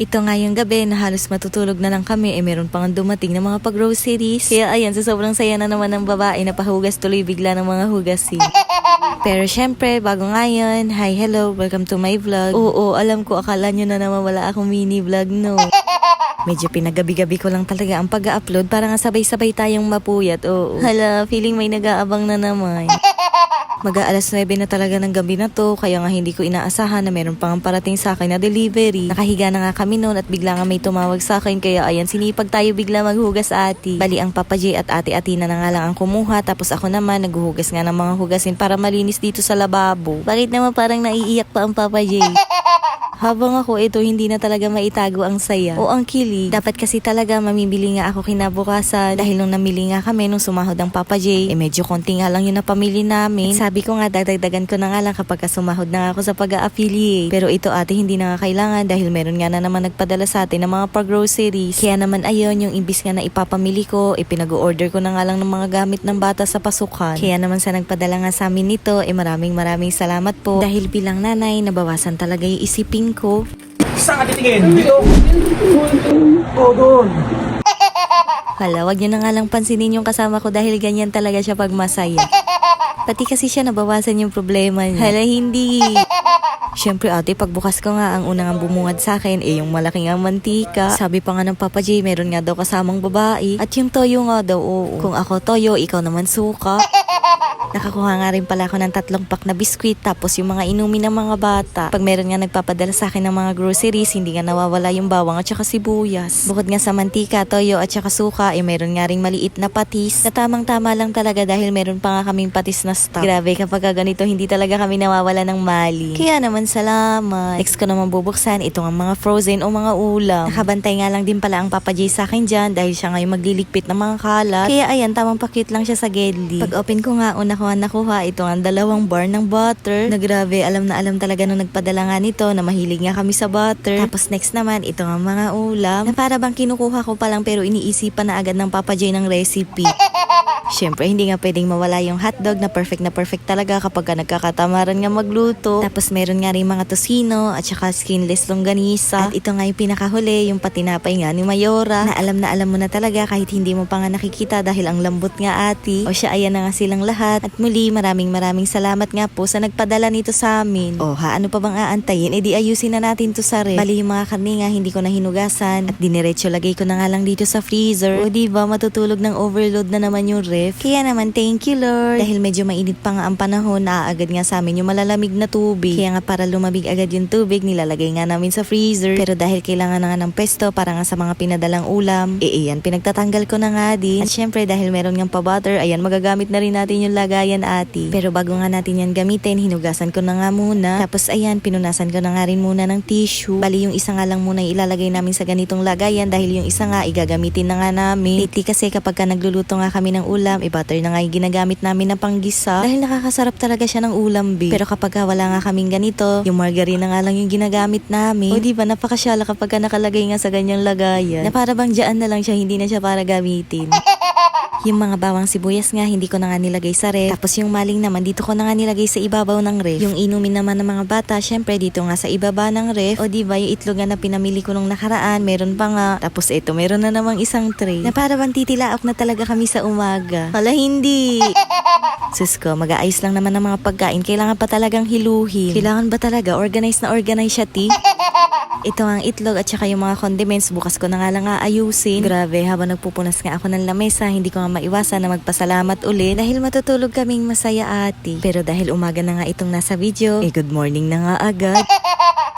Ito nga yung gabi na halos matutulog na lang kami eh meron pang dumating ng mga pag-groceries. Kaya ayan, sa sobrang saya na naman ng babae na pahugas tuloy bigla ng mga hugasin. Pero syempre, bago nga yun, hi, hello, welcome to my vlog. Oo, alam ko, akala nyo na naman wala akong mini vlog, no? Medyo pinagabi-gabi ko lang talaga ang pag-upload para nga sabay-sabay tayong mapuyat, oo. Hala, feeling may nag-aabang na naman. Mag-aalas 9 na talaga ng gabi na to, kaya nga hindi ko inaasahan na meron pang parating sa akin na delivery. Nakahiga na nga kami noon at bigla nga may tumawag sa akin, kaya ayan, sinipag tayo bigla maghugas ati. Bali ang Papa J at Ate Atina na nga lang ang kumuha, tapos ako naman naghuhugas nga ng mga hugasin para malinis dito sa lababo. Bakit naman parang naiiyak pa ang Papa J? Habang ako ito hindi na talaga maitago ang saya o ang kilig. Dapat kasi talaga mamimili nga ako kinabukasan dahil nung namili nga kami nung sumahod ang Papa J, eh medyo konti nga lang yun na pamili namin. At sabi ko nga dadagdagan ko na nga lang kapag ka sumahod na ako sa pag-affiliate. Pero ito ate hindi na nga kailangan dahil meron nga na naman nagpadala sa atin ng mga pag-groceries. Kaya naman ayun yung imbis nga na ipapamili ko, ipinag-order ko na nga lang ng mga gamit ng bata sa pasukan. Kaya naman sa nagpadala nga sa amin nito, eh maraming maraming salamat po. Dahil bilang nanay, nabawasan talaga yung isipin ko. Saan ka titingin? Dito? Oo, doon. Hala, wag niyo na nga lang pansinin yung kasama ko dahil ganyan talaga siya pag masaya. Pati kasi siya nabawasan yung problema niya. Hala, hindi. Siyempre ate, pagbukas ko nga, ang unang ang bumungad sa akin, eh yung malaking ang mantika. Sabi pa nga ng Papa J, meron nga daw kasamang babae. At yung toyo nga daw, oo. Kung ako toyo, ikaw naman suka. Nakakuha nga rin pala ako ng tatlong pack na biskwit tapos yung mga inumin ng mga bata. Pag meron nga nagpapadala sa akin ng mga groceries, hindi nga nawawala yung bawang at saka sibuyas. Bukod nga sa mantika, toyo at saka suka, eh meron nga rin maliit na patis na tamang-tama lang talaga dahil meron pa nga kaming patis na stock. Grabe, kapag ka ganito, hindi talaga kami nawawala ng mali. Kaya naman salamat. Next ko naman bubuksan, itong ang mga frozen o mga ulam. Nakabantay nga lang din pala ang Papa J sa akin dyan dahil siya nga yung magliligpit ng mga kalat. Kaya ayan, tamang pakit lang siya sa gedli. Pag open ko nga, una nga nakuha ito ang dalawang bar ng butter. Na grabe, alam na alam talaga nung nagpadala nga nito na mahilig nga kami sa butter. Tapos next naman, ito ang mga ulam. Na para bang kinukuha ko pa lang pero iniisipan na agad ng Papa J ng recipe. Siyempre, hindi nga pwedeng mawala yung hotdog na perfect na perfect talaga kapag ka nagkakatamaran nga magluto. Tapos meron nga rin mga tosino at saka skinless longganisa. At ito nga yung pinakahuli, yung patinapay nga ni Mayora. Na alam na alam mo na talaga kahit hindi mo pa nga nakikita dahil ang lambot nga ati. O siya, ayan na nga silang lahat. At muli, maraming maraming salamat nga po sa nagpadala nito sa amin. O ha, ano pa bang aantayin? E di ayusin na natin to sa ref. Bali yung mga karne nga hindi ko na hinugasan. At diniretso lagay ko na nga lang dito sa freezer. O di ba matutulog ng overload na naman yung ref. Kaya naman thank you Lord. Dahil medyo mainit pa nga ang panahon, naaagad nga sa amin yung malalamig na tubig. Kaya nga para lumabig agad yung tubig, nilalagay nga namin sa freezer. Pero dahil kailangan na nga ng pesto para nga sa mga pinadalang ulam, eh iyan, pinagtatanggal ko na nga din. At syempre dahil meron nga pa-butter, ayan, magagamit na rin natin yung lagayan ati. Pero bago nga natin yan gamitin, hinugasan ko na nga muna. Tapos ayan, pinunasan ko na nga rin muna ng tissue. Bali yung isa nga lang muna ilalagay namin sa ganitong lagayan dahil yung isa nga igagamitin na nga namin. Lately kasi kapag ka nagluluto nga kami ng ulam, e butter na nga yung ginagamit namin na panggisa. Dahil nakakasarap talaga siya ng ulam, be. Pero kapag ka wala nga kaming ganito, yung margarine na nga lang yung ginagamit namin. O di ba, napakasyala kapag ka nakalagay nga sa ganyang lagayan. Na para bang dyan na lang siya, hindi na siya para gamitin. Yung mga bawang sibuyas nga, hindi ko na nga nilagay sa ref. Tapos yung maling naman, dito ko na nga nilagay sa ibabaw ng ref. Yung inumin naman ng mga bata, syempre dito nga sa ibaba ng ref. O di ba yung itlog nga na pinamili ko nung nakaraan, meron pa nga. Tapos ito, meron na namang isang tray. Na para bang titilaok na talaga kami sa umaga. Hala, hindi. Sus ko, mag-aayos lang naman ng mga pagkain. Kailangan pa talagang hiluhin. Kailangan ba talaga? Organize na organize siya, ti? Ito ang itlog at saka yung mga condiments. Bukas ko na nga lang aayusin. Grabe, habang nagpupunas nga ako ng lamesa, hindi ko nga maiwasan na magpasalamat uli dahil matutulog kaming masaya ati. Pero dahil umaga na nga itong nasa video, eh good morning na nga agad.